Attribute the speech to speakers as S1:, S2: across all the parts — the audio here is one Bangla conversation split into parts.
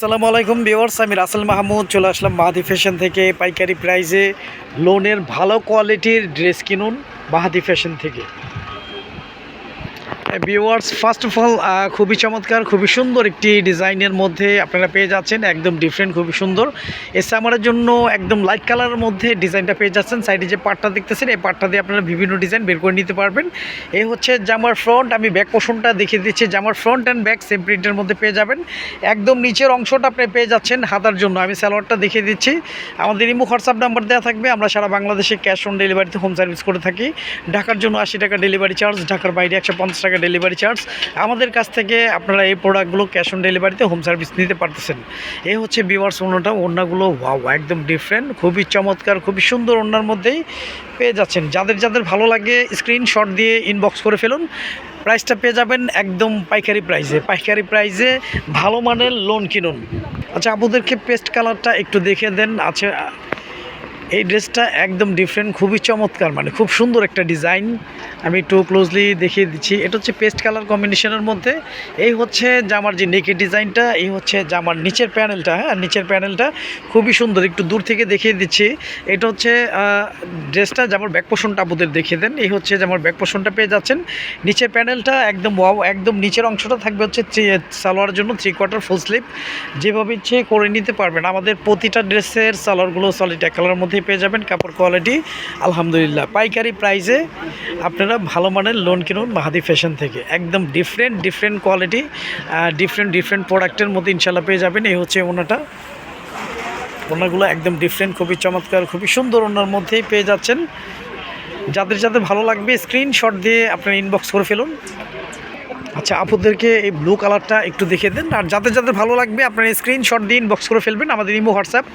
S1: আসসালামু আলাইকুম ভিউয়ার্স, আমি রাসেল মাহমুদ, চলে আসলাম মাহাদি ফ্যাশন থেকে। পাইকারি প্রাইজে লোনের ভালো কোয়ালিটির ড্রেস কিনুন মাহাদি ফ্যাশন থেকে। ভিউয়ার্স ফার্স্ট অফ অল খুবই চমৎকার, খুবই সুন্দর একটি ডিজাইনের মধ্যে আপনারা পেয়ে যাচ্ছেন, একদম ডিফারেন্ট খুবই সুন্দর। এ সামারের জন্য একদম লাইট কালারের মধ্যে ডিজাইনটা পেয়ে যাচ্ছেন। সাইডে যে পাটটা দেখতেছেন, এই পাটটা দিয়ে আপনারা বিভিন্ন ডিজাইন বের করে নিতে পারবেন। এই হচ্ছে জামার ফ্রন্ট আমি ব্যাক পোষণটা দেখিয়ে দিচ্ছি। জামার ফ্রন্ট অ্যান্ড ব্যাক সেম প্রিন্টের মধ্যে পেয়ে যাবেন। একদম নিচের অংশটা আপনি পেয়ে যাচ্ছেন হাতার জন্য। আমি স্যালোয়ারটা দেখিয়ে দিচ্ছি। আমাদের ইমো হোয়াটসঅ্যাপ নাম্বার দেওয়া থাকবে। আমরা সারা বাংলাদেশে ক্যাশ অন ডেলিভারিতে হোম সার্ভিস করে থাকি। ঢাকার জন্য আশি টাকা ডেলিভারি চার্জ ঢাকার বাইরে একশো পঞ্চাশ টাকা ডেলিভারি চার্জ। আমাদের কাছ থেকে আপনারা এই প্রোডাক্টগুলো ক্যাশ অন ডেলিভারিতে হোম সার্ভিস নিতে পারতেছেন। এই হচ্ছে বিওয়ার্স ওনাটা ওনাগুলো ওয়াও, একদম ডিফারেন্ট খুবই চমৎকার, খুবই সুন্দর ওনার মধ্যেই পেয়ে যাচ্ছেন। যাদের যাদের ভালো লাগে স্ক্রিনশট দিয়ে ইনবক্স করে ফেলুন। প্রাইসটা পেয়ে যাবেন একদম পাইকারি প্রাইসে পাইকারি প্রাইসে ভালো মানের লোন কিনুন। আচ্ছা আপুদেরকে পেস্ট কালারটা একটু দেখে দেন। আচ্ছা এই ড্রেসটা একদম ডিফারেন্ট খুবই চমৎকার মানে খুব সুন্দর একটা ডিজাইন আমি একটু ক্লোজলি দেখিয়ে দিচ্ছি। এটা হচ্ছে পেস্ট কালার কম্বিনেশনের মধ্যে। এই হচ্ছে জামার যে নেকের ডিজাইনটা এই হচ্ছে জামার নিচের প্যানেলটা হ্যাঁ নিচের প্যানেলটা খুবই সুন্দর, একটু দূর থেকে দেখিয়ে দিচ্ছি। এটা হচ্ছে ড্রেসটা জামার ব্যাক পোষণটা আপনাদের দেখিয়ে দেন। এই হচ্ছে জামার ব্যাক পোষণটা পেয়ে যাচ্ছেন। নিচের প্যানেলটা একদম একদম নিচের অংশটা থাকবে হচ্ছে সালোয়ারের জন্য থ্রি কোয়ার্টার ফুল স্লিপ যেভাবে ইচ্ছে করে নিতে পারবেন। আমাদের প্রতিটা ড্রেসের সালোয়ারগুলো সলিড এক কালারের মধ্যেই পেয়ে যাবেন কাপড় কোয়ালিটি আলহামদুলিল্লাহ। পাইকারি প্রাইসে আপনারা ভালো মানের লোন কিনুন মাহাদি ফ্যাশন থেকে। একদম different different quality different different প্রোডাক্টের মধ্যে ইনশাল্লাহ পেয়ে যাবেন। এই হচ্ছে ওনাটা। ওনাগুলো একদম ডিফারেন্ট খুবই চমৎকার, খুবই সুন্দর ওনার মধ্যেই পেয়ে যাচ্ছেন। যাদের যাদের ভালো লাগবে স্ক্রিনশট দিয়ে আপনারা ইনবক্স করে ফেলুন। আচ্ছা আপুদেরকে এই ব্লু কালারটা একটু দেখে দেন। আর যাদের যাদের ভালো লাগবে, আপনারা স্ক্রিনশট দিয়ে ইনবক্স করে ফেলবেন। আমাদের ইমো, হোয়াটসঅ্যাপ।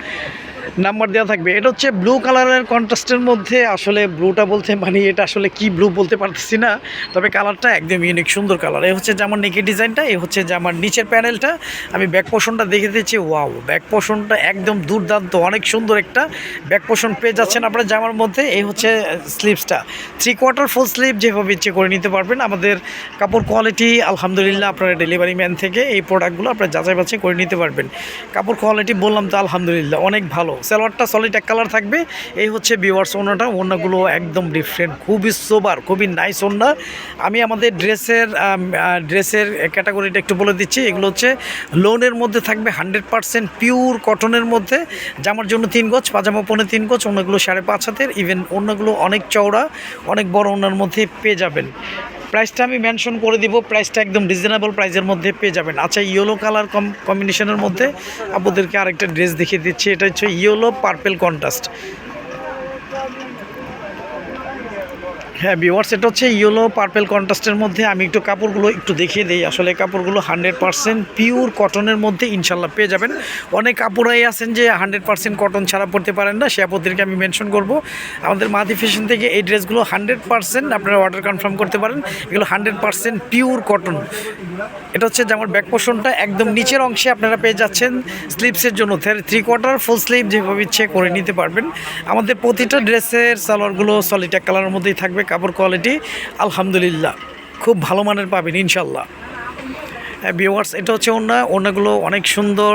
S1: নাম্বার দেওয়া থাকবে। এটা হচ্ছে ব্লু কালারের কন্ট্রাস্টের মধ্যে আসলে ব্লুটা বলতে মানে এটা আসলে কি ব্লু বলতে পারতেছি না, তবে কালারটা একদম ইউনিক সুন্দর কালার এ হচ্ছে জামার নেকের ডিজাইনটা এ হচ্ছে জামার নিচের প্যানেলটা আমি ব্যাক পোষণটা দেখে দিচ্ছি ওয়াও ব্যাক পোষণটা একদম দুর্দান্ত, অনেক সুন্দর একটা ব্যাক পোষণ পেয়ে যাচ্ছেন আপনার জামার মধ্যে। এই হচ্ছে স্লিভসটা থ্রি কোয়ার্টার ফুল স্লিভ যেভাবে ইচ্ছে করে নিতে পারবেন। আমাদের কাপড় কোয়ালিটি আলহামদুলিল্লাহ আপনারা ডেলিভারি ম্যান থেকে এই প্রোডাক্টগুলো আপনারা যাচাই বাছাই করে নিতে পারবেন। কাপড় কোয়ালিটি বললাম তো আলহামদুলিল্লাহ, অনেক ভালো। সালোয়ারটা সলিড এক কালার থাকবে। এই হচ্ছে বিওয়ার্স ওনাটা, ওনাগুলো একদম ডিফারেন্ট খুবই সোবার খুবই নাইস ওনা। আমি আমাদের ড্রেসের ড্রেসের ক্যাটাগরিটা একটু বলে দিচ্ছি। এগুলো হচ্ছে লোনের মধ্যে থাকবে হান্ড্রেড পারসেন্ট পিওর কটনের মধ্যে। জামার জন্য তিন গজ, পাজামা পনে তিন গজ অন্যগুলো সাড়ে পাঁচ হাতের। ইভেন অন্যগুলো অনেক চওড়া, অনেক বড় ওনার মধ্যে পেয়ে যাবেন। প্রাইসটা আমি মেনশন করে দিব, প্রাইসটা একদম রিজনেবল প্রাইসের মধ্যে পেয়ে যাবেন। আচ্ছা ইয়েলো কালার কম কম্বিনেশনের মধ্যে আপনাদেরকে আরেকটা ড্রেস দেখিয়ে দিচ্ছি, এটা হচ্ছে ইয়েলো পার্পেল কন্ট্রাস্ট হ্যাঁ ভিওয়ার্স এটা হচ্ছে ইয়েলো পার্পেল কন্ট্রাস্টের মধ্যে আমি একটু কাপড়গুলো একটু দেখিয়ে দিই। আসলে কাপড়গুলো হান্ড্রেড পার্সেন্ট পিওর কটনের মধ্যে ইনশাল্লাহ পেয়ে যাবেন। অনেক কাপড়াই আছেন যে হান্ড্রেড পার্সেন্ট কটন ছাড়া পড়তে পারেন না, সে আপনাদেরকে আমি মেনশন করব। আমাদের মাদি ফ্যাশন থেকে এই ড্রেসগুলো হান্ড্রেড পার্সেন্ট আপনারা অর্ডার কনফার্ম করতে পারেন। এগুলো হান্ড্রেড পার্সেন্ট পিওর কটন এটা হচ্ছে যে আমার ব্যাক পোর্শনটা একদম নিচের অংশে আপনারা পেয়ে যাচ্ছেন। স্লিপসের জন্য থ্রি কোয়ার্টার ফুল স্লিপ যেভাবে ইচ্ছে করে নিতে পারবেন। আমাদের প্রতিটা ড্রেসের সালোয়ারগুলো এক কালারের মধ্যেই থাকবে। কাপড় কোয়ালিটি, আলহামদুলিল্লাহ। খুব ভালো মানের পাবেন, ইনশাল্লাহ। হ্যাঁ ভিওয়ার্স এটা হচ্ছে ওনা ওনাগুলো অনেক সুন্দর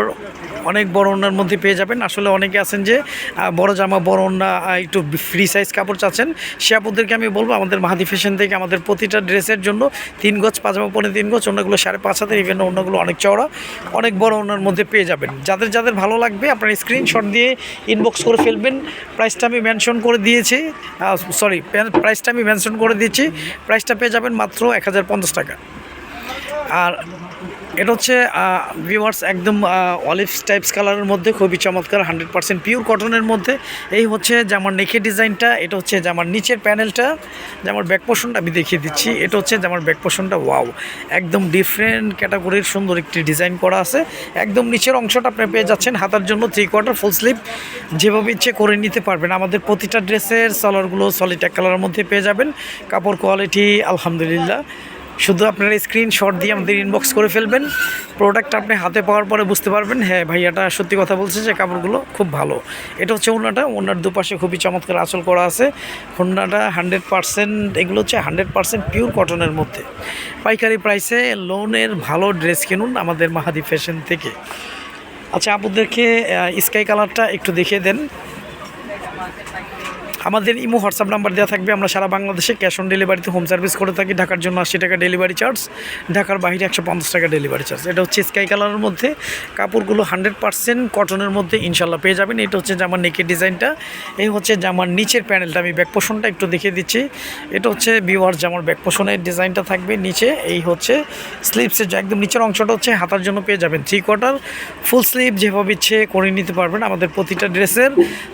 S1: অনেক বড় ওনার মধ্যে পেয়ে যাবেন। আসলে অনেকে আছেন যে বড় জামা, বড় ওনা একটু ফ্রি সাইজ কাপড় চাচ্ছেন। সে আপুদেরকে আমি বলব, আমাদের মাহাদি ফ্যাশন থেকে আমাদের প্রতিটা ড্রেসের জন্য তিন গজ পাজামা, পনেরো তিন গজ ওনাগুলো সাড়ে পাঁচ হাতের ইভেন ওনাগুলো অনেক চওড়া, অনেক বড় ওনার মধ্যে পেয়ে যাবেন। যাদের যাদের ভালো লাগবে, আপনার স্ক্রিনশট দিয়ে ইনবক্স করে ফেলবেন। প্রাইসটা আমি মেনশন করে দিয়েছি সরি প্রাইসটা আমি মেনশন করে দিয়েছি। প্রাইসটা পেয়ে যাবেন মাত্র এক হাজার পঞ্চাশ টাকা। আর এটা হচ্ছে ভিউয়ার্স একদম অলিভ টাইপস কালারের মধ্যে খুবই চমৎকার হান্ড্রেড পার্সেন্ট পিওর কটনের মধ্যে। এই হচ্ছে জামার নেকে ডিজাইনটা এটা হচ্ছে জামার নিচের প্যানেলটা জামার ব্যাক পোর্শনটা আমি দেখিয়ে দিচ্ছি। এটা হচ্ছে জামার ব্যাক পোর্শনটা ওয়াও একদম ডিফারেন্ট ক্যাটাগরির সুন্দর একটি ডিজাইন করা আছে। একদম নিচের অংশটা আপনি পেয়ে যাচ্ছেন হাতার জন্য থ্রি কোয়ার্টার ফুল স্লিভ যেভাবে ইচ্ছে করে নিতে পারবেন। আমাদের প্রতিটা ড্রেসের সালোয়ারগুলো সলিড এক কালারের মধ্যে পেয়ে যাবেন। কাপড় কোয়ালিটি আলহামদুলিল্লাহ। শুধু আপনারা স্ক্রিনশট দিয়ে আমাদের ইনবক্স করে ফেলবেন। প্রোডাক্ট আপনি হাতে পাওয়ার পরে বুঝতে পারবেন হ্যাঁ ভাইয়াটা সত্যি কথা বলছে যে কাপড়গুলো খুব ভালো। এটা হচ্ছে ওনাটা, ওনার দুপাশে খুবই চমৎকার আঁচল করা আছে। ওনাটা হান্ড্রেড পার্সেন্ট এগুলো হচ্ছে হান্ড্রেড পার্সেন্ট পিওর কটনের মধ্যে। পাইকারি প্রাইসে লোনের ভালো ড্রেস কিনুন আমাদের মাহাদি ফ্যাশন থেকে। আচ্ছা আপুদেরকে স্কাই কালারটা একটু দেখিয়ে দেন। আমাদের ইমো হোয়াটসঅ্যাপ নাম্বার দেওয়া থাকবে। আমরা সারা বাংলাদেশে ক্যাশ অন ডেলিভারিতে হোম সার্ভিস করে থাকি। ঢাকার জন্য আশি টাকা ডেলিভারি চার্জ ঢাকার বাইরে একশো পঞ্চাশ টাকা ডেলিভারি চার্জ এটা হচ্ছে স্কাই কালারের মধ্যে। কাপড়গুলো হান্ড্রেড পার্সেন্ট কটনের মধ্যে ইনশাল্লাহ পেয়ে যাবেন। এটা হচ্ছে জামার নেকের ডিজাইনটা। এই হচ্ছে জামার নিচের প্যানেলটা আমি ব্যাক পোষণটা একটু দেখিয়ে দিচ্ছি। এটা হচ্ছে বিওয়ার জামার ব্যাক পোষণের ডিজাইনটা থাকবে নিচে। এই হচ্ছে স্লিভসের যে একদম নিচের অংশটা হচ্ছে হাতার জন্য পেয়ে যাবেন। থ্রি কোয়ার্টার ফুল স্লিভ যেভাবে ইচ্ছে করে নিতে পারবেন। আমাদের প্রতিটা ড্রেসের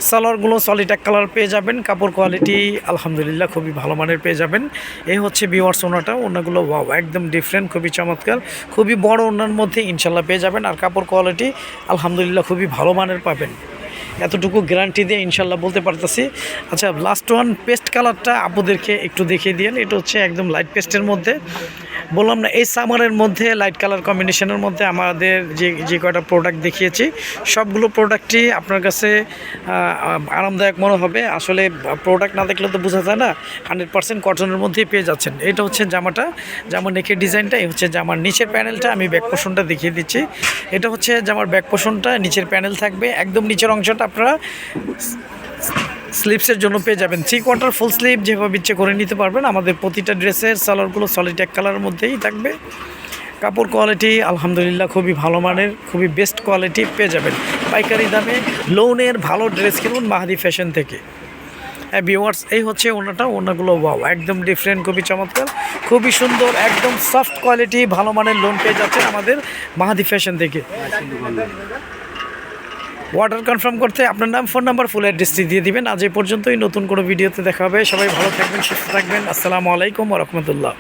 S1: সালোয়ারগুলো সলিড এক কালার পেয়ে যাবেন। কাপড় কোয়ালিটি আলহামদুলিল্লাহ খুবই ভালো মানের পেয়ে যাবেন। এই হচ্ছে বিওয়ার্স ওনাটা, ওনাগুলো ওয়াও একদম ডিফারেন্ট খুবই চমৎকার। খুবই বড় ওনার মধ্যে ইনশাল্লাহ পেয়ে যাবেন। আর কাপড় কোয়ালিটি আলহামদুলিল্লাহ খুবই ভালো মানের পাবেন। এতটুকু গ্যারান্টি দিয়ে ইনশাল্লাহ বলতে পারতেছি। আচ্ছা লাস্ট ওয়ান পেস্ট কালারটা আপুদেরকে একটু দেখিয়ে দিন এটা হচ্ছে একদম লাইট পেস্টের মধ্যে। বললাম না, এই সামারের মধ্যে লাইট কালার কম্বিনেশনের মধ্যে আমাদের যে যে কয়টা প্রোডাক্ট দেখিয়েছি, সবগুলো প্রোডাক্টই আপনার কাছে আরামদায়ক মনে হবে। আসলে প্রোডাক্ট না দেখলে তো বোঝা যায় না হান্ড্রেড পার্সেন্ট কটনের মধ্যেই পেয়ে যাচ্ছেন। এটা হচ্ছে জামাটা, জামার নেকের ডিজাইনটা এই হচ্ছে জামার নিচের প্যানেলটা আমি ব্যাক পোষণটা দেখিয়ে দিচ্ছি। এটা হচ্ছে জামার ব্যাক পোষণটা নিচের প্যানেল থাকবে। একদম নিচের অংশটা আপনারা স্লিপসের জন্য পেয়ে যাবেন। থ্রি কোয়ার্টার ফুল স্লিপ যেভাবে ইচ্ছে করে নিতে পারবেন। আমাদের প্রতিটা ড্রেসের সালোয়ারগুলো সলিড এক কালারের মধ্যেই থাকবে। কাপড় কোয়ালিটি আলহামদুলিল্লাহ খুবই ভালো মানের, খুবই বেস্ট কোয়ালিটি পেয়ে যাবেন। পাইকারি দামে লোনের ভালো ড্রেস কিনুন মাহাদি ফ্যাশন থেকে। হ্যাঁ ভিওয়ার্স এই হচ্ছে ওনাটা। ওনাগুলো ওয়াও একদম ডিফারেন্ট খুবই চমৎকার। খুবই সুন্দর, একদম সফট কোয়ালিটি ভালো মানের লোন পেয়ে যাচ্ছে আমাদের মাহাদি ফ্যাশন থেকে। অর্ডার কনফার্ম করতে আপনার নাম ফোন নাম্বার ফুল অ্যাড্রেসটি দিয়ে দিবেন। আজ এই পর্যন্তই। নতুন কোনো ভিডিওতে দেখা হবে। সবাই ভালো থাকবেন, সুস্থ থাকবেন। আসসালামু আলাইকুম রহমতুল্লাহ।